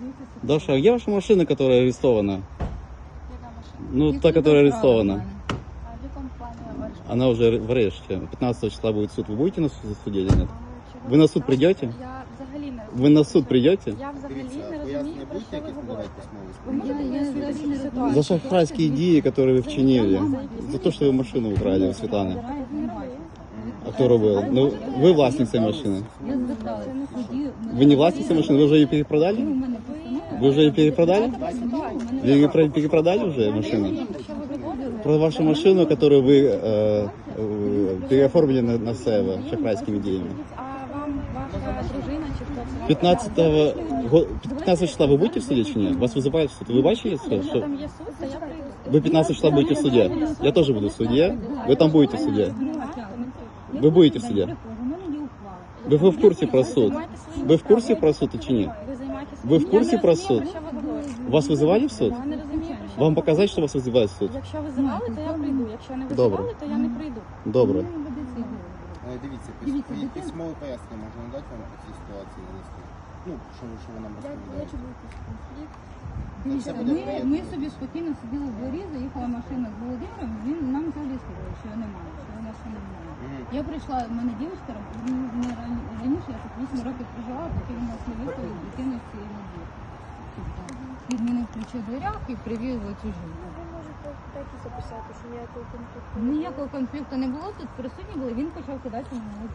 Дивіться собі. Даша, а где ваша машина, которая арестована? Яка машина? Ну, Їх та, тут которая справа в арестована. мене. А в якому плані ваш? Она уже в ареште. 15 числа будет суд. Вы будете на суд- суде или нет? Ви на суд прийдете? Я взагалі не Вы на суд придете? Я взагалі Дивіться, не розумію, пояснення про будете що ви якісь надавати говорите. письмові Ви Я- можете я пояснити взагалі цю не ситуацію? За шахрайские идеи, которые вы вчинили. За то, что вы машину украли у Светланы. Забираю, не бачу. А кто робил? Ну, вы властник этой машины. Вы не властник этой машины? Вы уже ее перепродали? Вы уже ее перепродали? Вы ее про- перепродали уже машину? Про вашу машину, которую вы э, э, переоформили на, на себе шахрайскими идеями. А вам ваша дружина чи хто це? вам 15 го- 15 числа вы будете в суде чи нет? Вас вызывают в суд. Вы бачили, что, прийду. вы 15 числа будете в суде? Я тоже буду в суде. Вы там будете в суде. Вы будете в суде. У мене є ухвала. Ви ви в курсі про суд? Ви в курсі про суд чи ні? Ви займаєтесь Ви в курсі Я не про розумію, суд? Про що ви говорите? Вас вызывали в суд? Я не розумію, про що Вам ви показать, что вас вызывают в суд? Якщо визивали, то я прийду. Якщо не Добре. визивали, то я не прийду. Добре. Е, Дивіться, пис- Дивіться, пи- дитина- письмове пояснення можна надати вам по цій ситуації нанести? Ну, що ви, що ви нам розповідаєте? Дивіться, Це буде ми, приємно. ми собі спокійно сиділи в дворі, заїхала машина з Володимиром, він нам взагалі сказав, що його немає, що його машини немає. Мгм. Я прийшла, в мене дівчинка, ну, не 8 років прожила, поки він нас не виставив дитину з цієї надії. Відмінив мене включив в дверях і привів його чужі. Ви можете так і записати, що ніякого конфлікту. Ніякого конфлікту не було, тут присутні були, він почав кидати мені.